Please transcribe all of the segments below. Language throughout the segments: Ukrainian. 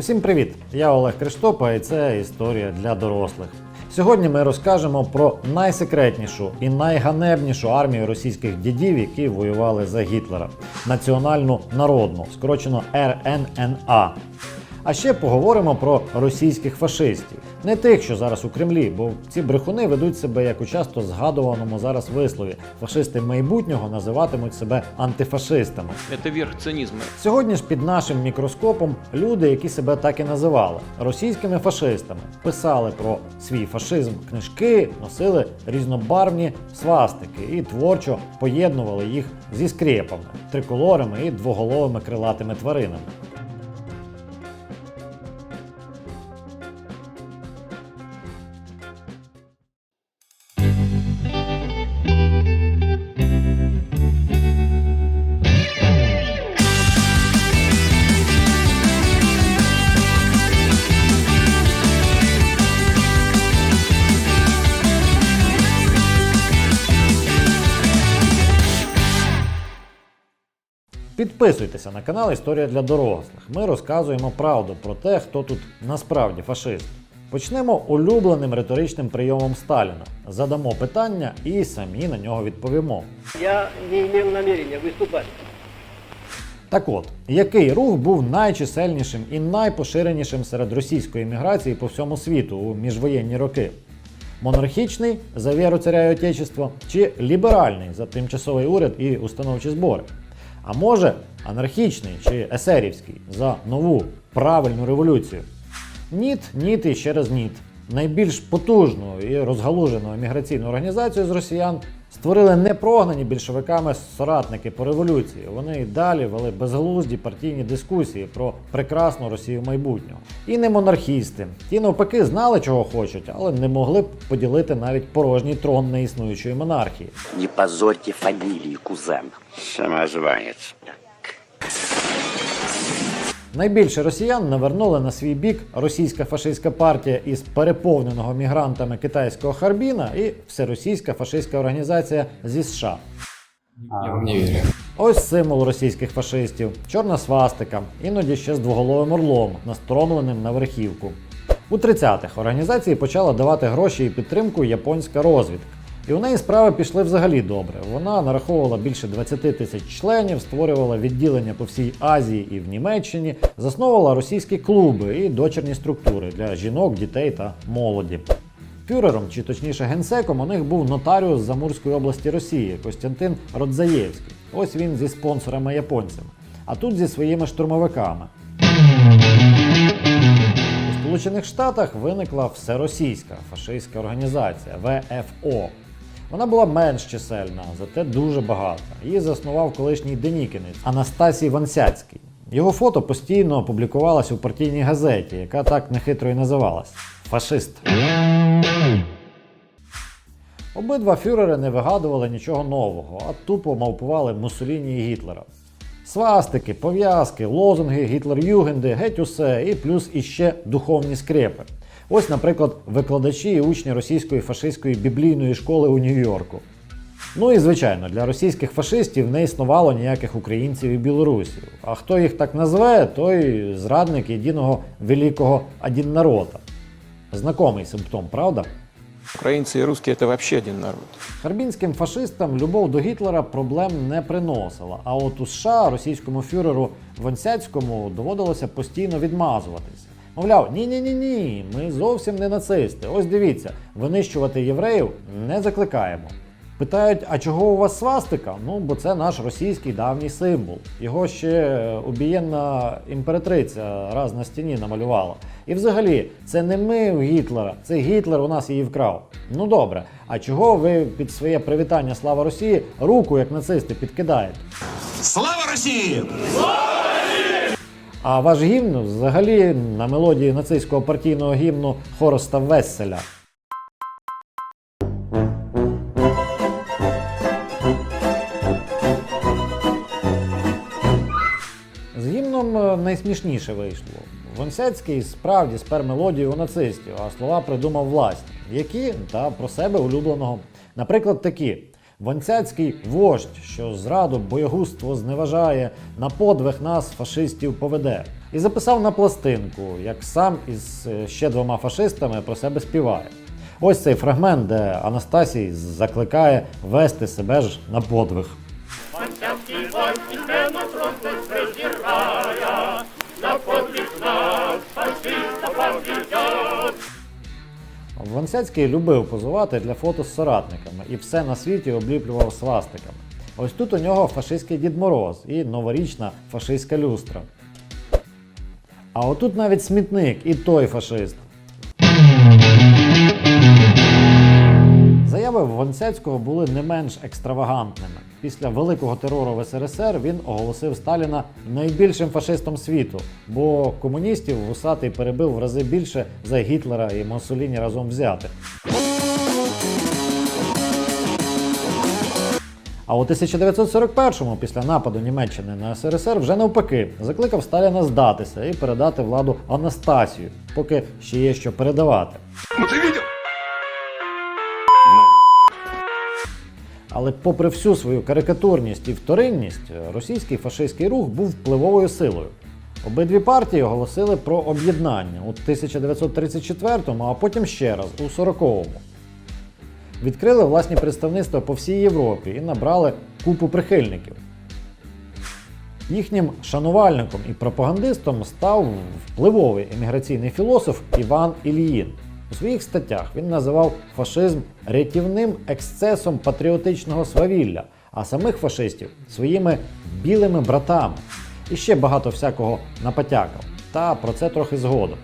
Усім привіт! Я Олег Криштопа і це історія для дорослих. Сьогодні ми розкажемо про найсекретнішу і найганебнішу армію російських дідів, які воювали за Гітлера національну народну, скорочено РННА. А ще поговоримо про російських фашистів, не тих, що зараз у Кремлі, бо ці брехуни ведуть себе як у часто згадуваному зараз вислові. Фашисти майбутнього називатимуть себе антифашистами. Это верх цинизма. Сьогодні ж під нашим мікроскопом люди, які себе так і називали російськими фашистами, писали про свій фашизм книжки, носили різнобарвні свастики і творчо поєднували їх зі скрепами, триколорами і двоголовими крилатими тваринами. Підписуйтеся на канал Історія для дорослих. Ми розказуємо правду про те, хто тут насправді фашист. Почнемо улюбленим риторичним прийомом Сталіна. Задамо питання і самі на нього відповімо. Я не имел намерения выступать. Так от, який рух був найчисельнішим і найпоширенішим серед російської міграції по всьому світу у міжвоєнні роки? Монархічний за віру царя і отечества чи ліберальний за тимчасовий уряд і установчі збори? А може, анархічний чи есерівський за нову правильну революцію? НІТ, НІТ і ще раз НІТ. Найбільш потужну і розгалужену еміграційну організацію з росіян створили непрогнані більшовиками соратники по революції. Вони і далі вели безглузді партійні дискусії про прекрасну Росію майбутнього. І не монархісти. Ті навпаки знали, чого хочуть, але не могли б поділити навіть порожній трон неіснуючої монархії. Не позорьте фамілії, кузен. Самозванец. Найбільше росіян навернули на свій бік російська фашистська партія із переповненого мігрантами китайського Харбіна і всеросійська фашистська організація зі США. Я вам не верю. Ось символ російських фашистів, чорна свастика, іноді ще з двоголовим орлом, настромленим на верхівку. У 30-х організації почала давати гроші і підтримку японська розвідка. І у неї справи пішли взагалі добре. Вона нараховувала більше 20 тисяч членів, створювала відділення по всій Азії і в Німеччині, засновувала російські клуби і дочірні структури для жінок, дітей та молоді. Фюрером, чи точніше генсеком, у них був нотаріус з Амурської області Росії Костянтин Родзаєвський. Ось він зі спонсорами японцями, а тут зі своїми штурмовиками. У Сполучених Штатах виникла всеросійська фашистська організація ВФО. Вона була менш чисельна, зате дуже багата. Її заснував колишній денікінець Анастасій Вансяцький. Його фото постійно публікувалось у партійній газеті, яка так нехитро і називалась Фашист. Обидва фюрери не вигадували нічого нового, а тупо мавпували Муссоліні і Гітлера. Свастики, пов'язки, лозунги, гітлер-югенди, геть усе, і плюс іще духовні скрепи. Ось, наприклад, викладачі і учні російської фашистської біблійної школи у Нью-Йорку. Ну і звичайно, для російських фашистів не існувало ніяких українців і білорусів. А хто їх так назве, той зрадник єдиного великого один народа. Знакомий симптом, правда? Украинцы і русські це вообще один народ. Харбінським фашистам любов до Гітлера проблем не приносила. А от у США російському фюреру Вонсяцькому доводилося постійно відмазуватися. Мовляв, ні, ні, ні, ні, ми зовсім не нацисти. Ось дивіться, винищувати євреїв не закликаємо. Питають, а чого у вас свастика? Ну, бо це наш російський давній символ. Його ще убієнна імператриця раз на стіні намалювала. І взагалі, це не ми у Гітлера, це Гітлер у нас її вкрав. Ну добре, а чого ви під своє привітання Слава Росії руку, як нацисти, підкидаєте? Слава России! А ваш гімн взагалі на мелодії нацистського партійного гімну Хороста Весселя. Найсмішніше вийшло. Вонсяцький справді спер мелодію у нацистів, а слова придумав власні, які та про себе улюбленого. Наприклад, такі: Вонцяцький вождь, що зраду боєгузтво зневажає, на подвиг нас фашистів поведе. І записав на пластинку, як сам із е, ще двома фашистами про себе співає. Ось цей фрагмент, де Анастасій закликає вести себе ж на подвиг. Вонсяцький любив позувати для фото з соратниками і все на світі обліплював свастиками. Ось тут у нього фашистський Дід Мороз і новорічна фашистська люстра. А отут навіть смітник і той фашист. Заяви Вонсяцького були не менш екстравагантними. Після великого терору в СРСР він оголосив Сталіна найбільшим фашистом світу, бо комуністів вусатий перебив в рази більше за Гітлера і Моссоліні разом взятих. А у 1941-му, після нападу Німеччини на СРСР, вже навпаки закликав Сталіна здатися і передати владу Анастасію, поки ще є що передавати. Але попри всю свою карикатурність і вторинність, російський фашистський рух був впливовою силою. Обидві партії оголосили про об'єднання у 1934-му, а потім ще раз у 40-му. Відкрили власні представництва по всій Європі і набрали купу прихильників. Їхнім шанувальником і пропагандистом став впливовий еміграційний філософ Іван Ільїн. У своїх статтях він називав фашизм рятівним ексцесом патріотичного свавілля, а самих фашистів своїми білими братами. І ще багато всякого напотякав. Та про це трохи згодом.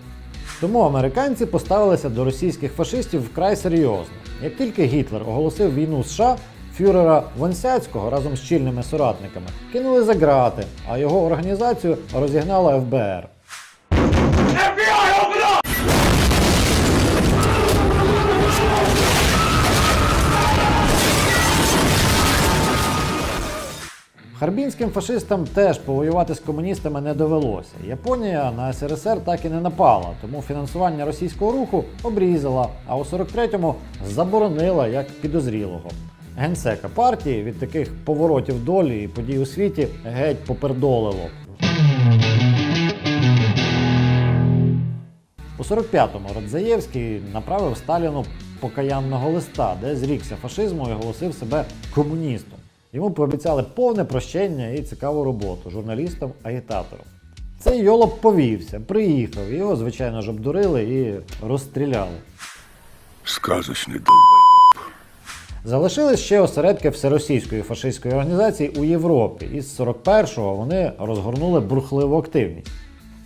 Тому американці поставилися до російських фашистів вкрай серйозно. Як тільки Гітлер оголосив війну США, фюрера Вонсяцького разом з чільними соратниками кинули за ґрати, а його організацію розігнала ФБР. Харбінським фашистам теж повоювати з комуністами не довелося. Японія на СРСР так і не напала, тому фінансування російського руху обрізала, а у 43-му заборонила як підозрілого. Генсека партії від таких поворотів долі і подій у світі геть попердолило. У 45-му Радзаєвський направив Сталіну покаянного листа, де зрікся фашизму і оголосив себе комуністом. Йому пообіцяли повне прощення і цікаву роботу журналістом-агітатором. Цей йолоп повівся, приїхав, його, звичайно ж, обдурили і розстріляли. Сказочний долбайоб. Залишились ще осередки всеросійської фашистської організації у Європі, і з 41-го вони розгорнули бурхливу активність.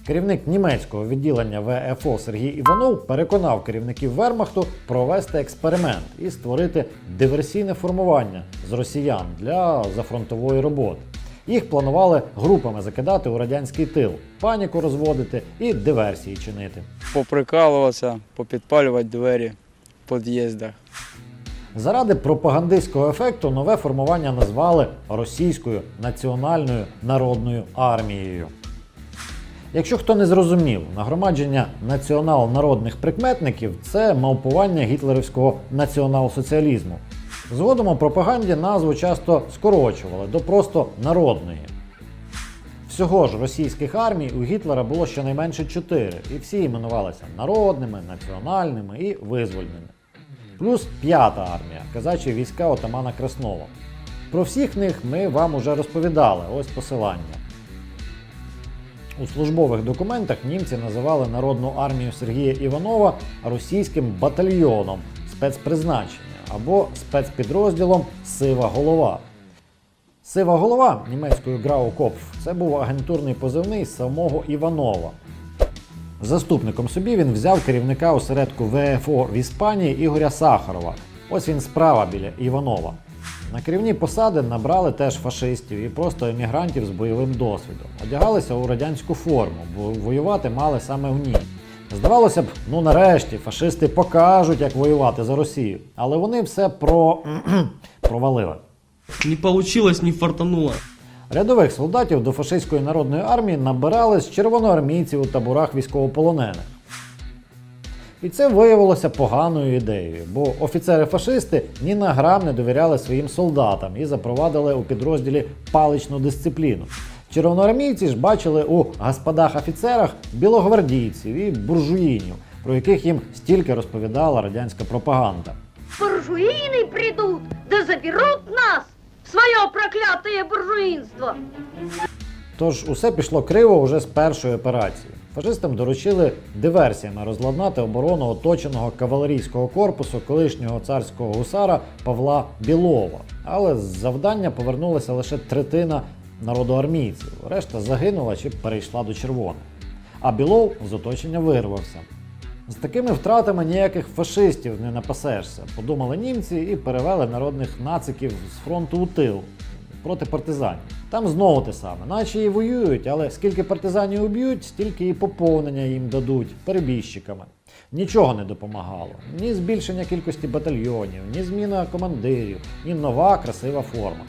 Керівник німецького відділення ВФО Сергій Іванов переконав керівників Вермахту провести експеримент і створити диверсійне формування з росіян для зафронтової роботи. Їх планували групами закидати у радянський тил, паніку розводити і диверсії чинити. поприкалуватися, попідпалювати двері в під'їздах. Заради пропагандистського ефекту нове формування назвали Російською національною народною армією. Якщо хто не зрозумів, нагромадження націонал-народних прикметників це мавпування гітлерівського націонал-соціалізму. Згодом у пропаганді назву часто скорочували до просто народної. Всього ж російських армій у Гітлера було щонайменше чотири, і всі іменувалися народними, національними і визвольними. Плюс п'ята армія казачі війська отамана Краснова. Про всіх них ми вам уже розповідали, ось посилання. У службових документах німці називали Народну армію Сергія Іванова російським батальйоном спецпризначення або спецпідрозділом Сива голова. Сива голова німецькою Граукопф це був агентурний позивний самого Іванова. Заступником собі він взяв керівника осередку ВФО в Іспанії Ігоря Сахарова. Ось він справа біля Іванова. На керівні посади набрали теж фашистів і просто емігрантів з бойовим досвідом. Одягалися у радянську форму, бо воювати мали саме в ній. Здавалося б, ну нарешті фашисти покажуть, як воювати за Росію. Але вони все про... провалили. Не получилось, не фартануло. Рядових солдатів до фашистської народної армії набирали з червоноармійців у таборах військовополонених. І це виявилося поганою ідеєю, бо офіцери-фашисти ні на грам не довіряли своїм солдатам і запровадили у підрозділі паличну дисципліну. Червоноармійці ж бачили у господах-офіцерах білогвардійців і буржуїнів, про яких їм стільки розповідала радянська пропаганда. буржуины придут, да заберут нас в свое проклятое буржуинство. Тож усе пішло криво уже з першої операції. Фашистам доручили диверсіями розладнати оборону оточеного кавалерійського корпусу колишнього царського гусара Павла Білова. Але з завдання повернулася лише третина народоармійців. Решта загинула чи перейшла до червоних. А Білов з оточення вирвався. З такими втратами ніяких фашистів не напасешся, подумали німці і перевели народних нациків з фронту у тил проти партизанів. Там знову те саме, наче і воюють, але скільки партизанів уб'ють, стільки і поповнення їм дадуть перебіжчиками. Нічого не допомагало. Ні збільшення кількості батальйонів, ні зміна командирів, ні нова красива форма.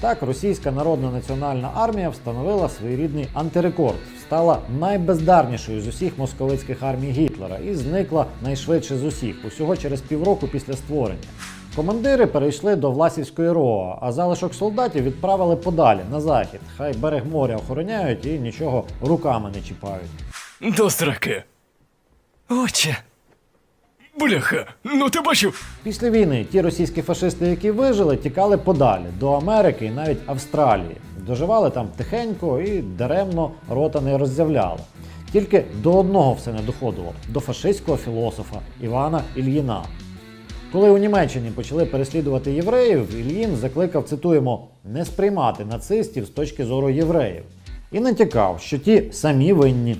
Так, російська народна національна армія встановила своєрідний антирекорд, стала найбездарнішою з усіх московицьких армій Гітлера і зникла найшвидше з усіх, усього через півроку після створення. Командири перейшли до Власівської РОА, а залишок солдатів відправили подалі на захід. Хай берег моря охороняють і нічого руками не чіпають. До сраки. Отче. Бляха, ну ти бачив? Після війни ті російські фашисти, які вижили, тікали подалі до Америки і навіть Австралії. Доживали там тихенько і даремно рота не роззявляли. Тільки до одного все не доходило до фашистського філософа Івана Ільїна. Коли у Німеччині почали переслідувати євреїв, Ільїн закликав, цитуємо, не сприймати нацистів з точки зору євреїв і натякав, що ті самі винні.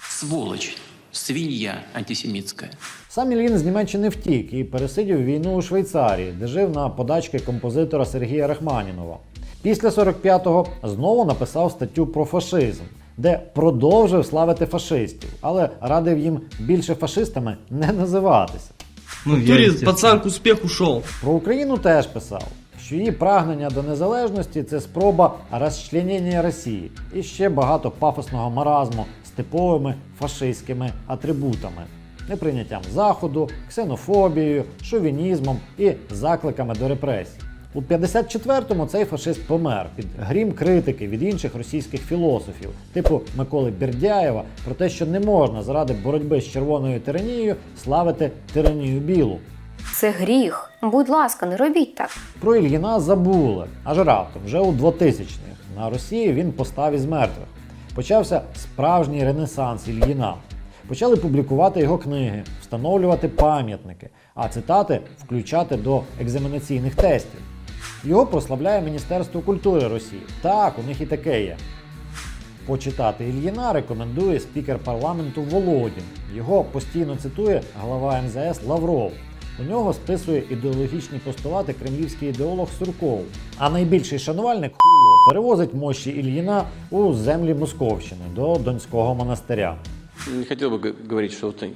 Сволочь, свинья антисемитская. Сам Ільїн з Німеччини втік і пересидів війну у Швейцарії, де жив на подачки композитора Сергія Рахманінова. Після 45-го знову написав статтю про фашизм, де продовжив славити фашистів, але радив їм більше фашистами не називатися. Ну, Турі пацан к успеху шел. Про Україну теж писав, що її прагнення до незалежності це спроба розчленення Росії і ще багато пафосного маразму з типовими фашистськими атрибутами, неприйняттям заходу, ксенофобією, шовінізмом і закликами до репресій. У 54-му цей фашист помер під грім критики від інших російських філософів, типу Миколи Бердяєва, про те, що не можна заради боротьби з червоною тиранією славити тиранію білу. Це гріх. Будь ласка, не робіть так. Про Ільїна забули, аж раптом, вже у 2000-х. На Росії він постав із мертвих. Почався справжній ренесанс Ільїна. Почали публікувати його книги, встановлювати пам'ятники, а цитати включати до екзаменаційних тестів. Його прославляє Міністерство культури Росії. Так, у них і таке є. Почитати Ільїна рекомендує спікер парламенту Володін. Його постійно цитує глава МЗС Лавров. У нього списує ідеологічні постулати кремлівський ідеолог Сурков. А найбільший шанувальник хуйло перевозить мощі Ільїна у землі Московщини до Донського монастиря. Не хотел бы г- говорить, что это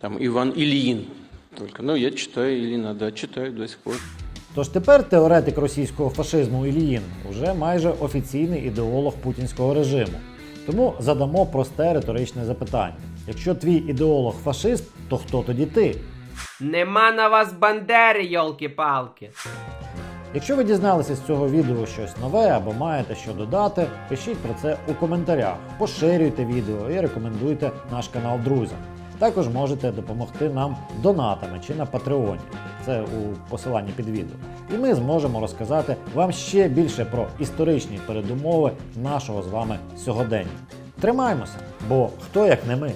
там Иван Ильин только. Но я читаю Ильина, да, читаю до сих пор. Тож тепер теоретик російського фашизму Ільїн уже майже офіційний ідеолог путінського режиму. Тому задамо просте риторичне запитання: якщо твій ідеолог фашист, то хто тоді ти? Нема на вас бандери, йолки-палки. Якщо ви дізналися з цього відео щось нове або маєте що додати, пишіть про це у коментарях, поширюйте відео і рекомендуйте наш канал друзям. Також можете допомогти нам донатами чи на Патреоні. Це у посиланні під відео. І ми зможемо розказати вам ще більше про історичні передумови нашого з вами сьогодення. Тримаймося, бо хто як не ми.